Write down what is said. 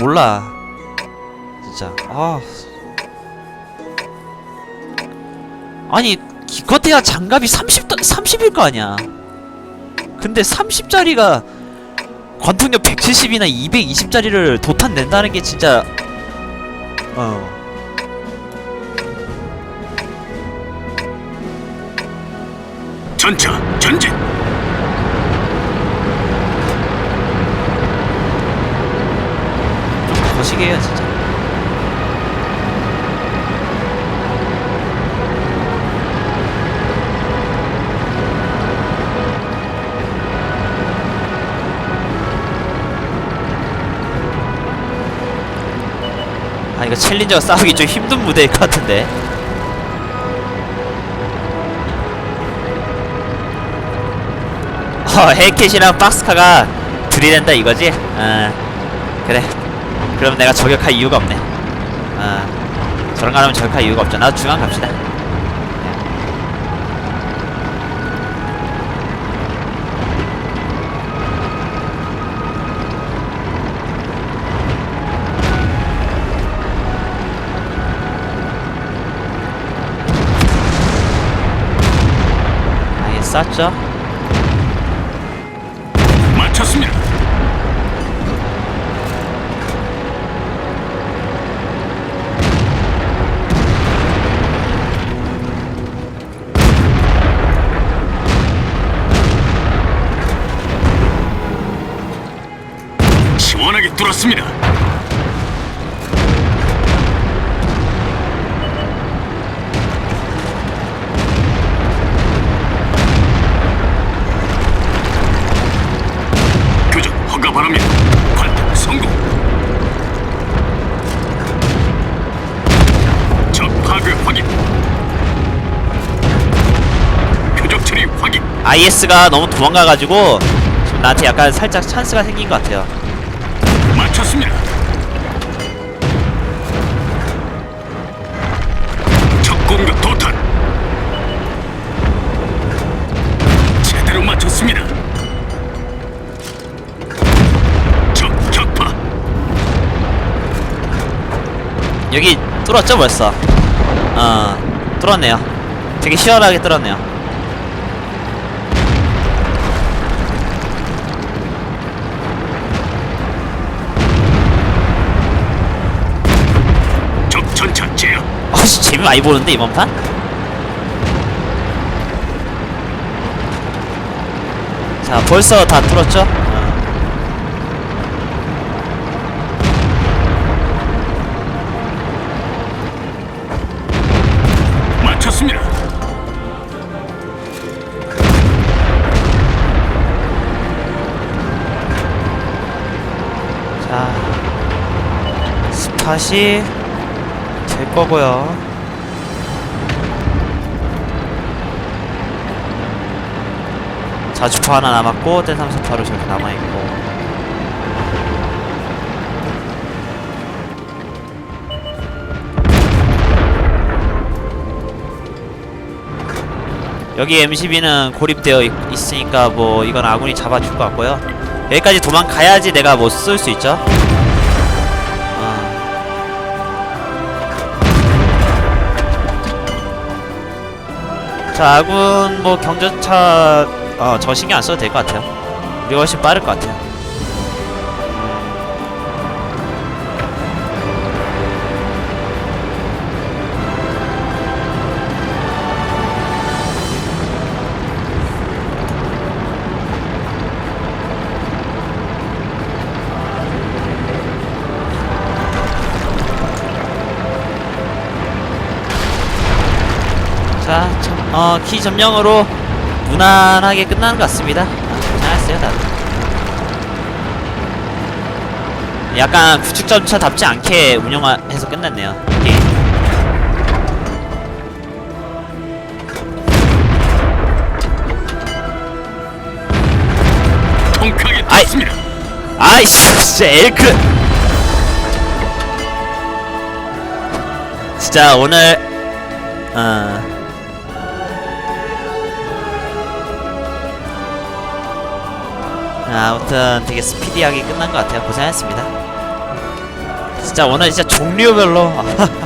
몰라. 진짜. 아. 아니 기껏해야 장갑이 30 30일 거 아니야. 근데 30짜리가 관통력 170이나 220짜리를 도탄 낸다는 게 진짜 어. 전차 전진. 거시게 해요 진짜. 아 이거 챌린저가 싸우기 좀 힘든 무대일 것 같은데. 어 헬켓이랑 박스카가 들이댄다 이거지? 어 그래 그럼 내가 저격할 이유가 없네 어 저런 거 하면 저격할 이유가 없죠 나도 중앙 갑시다 쌌죠? 마쳤습니다. 뚫었습니다. 교전 허가 바랍니다. 관통 성공. 적 파괴 확인. 표적 처리 확인. IS가 너무 도망가가지고 지금 나한테 약간 살짝 찬스가 생긴 것 같아요. 공격 도탄. 제대로 맞췄습니다. 적 격파. 여기 뚫었죠 벌써? 어 뚫었네요. 되게 시원하게 뚫었네요. 어씨 재미 많이 보는데 이번 판? 자 벌써 다 뚫었죠? 어. 마쳤습니다. 자 스팟이 될 거고요. 자주파 하나 남았고 뗀삼수파로 저렇게 남아있고. 여기 M12는 고립되어 있, 있으니까 뭐 이건 아군이 잡아줄 것 같고요. 여기까지 도망가야지 내가 뭐 쓸 수 있죠 자 아군 뭐 경전차 어 저 신경 안 써도 될 것 같아요. 우리가 훨씬 빠를 것 같아요 어, 키 점령으로 무난하게 끝나는 것 같습니다. 아, 잘했어요, 다들. 약간 구축전차답지 않게 운영해서 끝냈네요. 게임. 아이씨, 진짜 엘크. 진짜 오늘, 어. 아, 아무튼 되게 스피디하게 끝난 것 같아요. 고생하셨습니다. 진짜 오늘 진짜 종류별로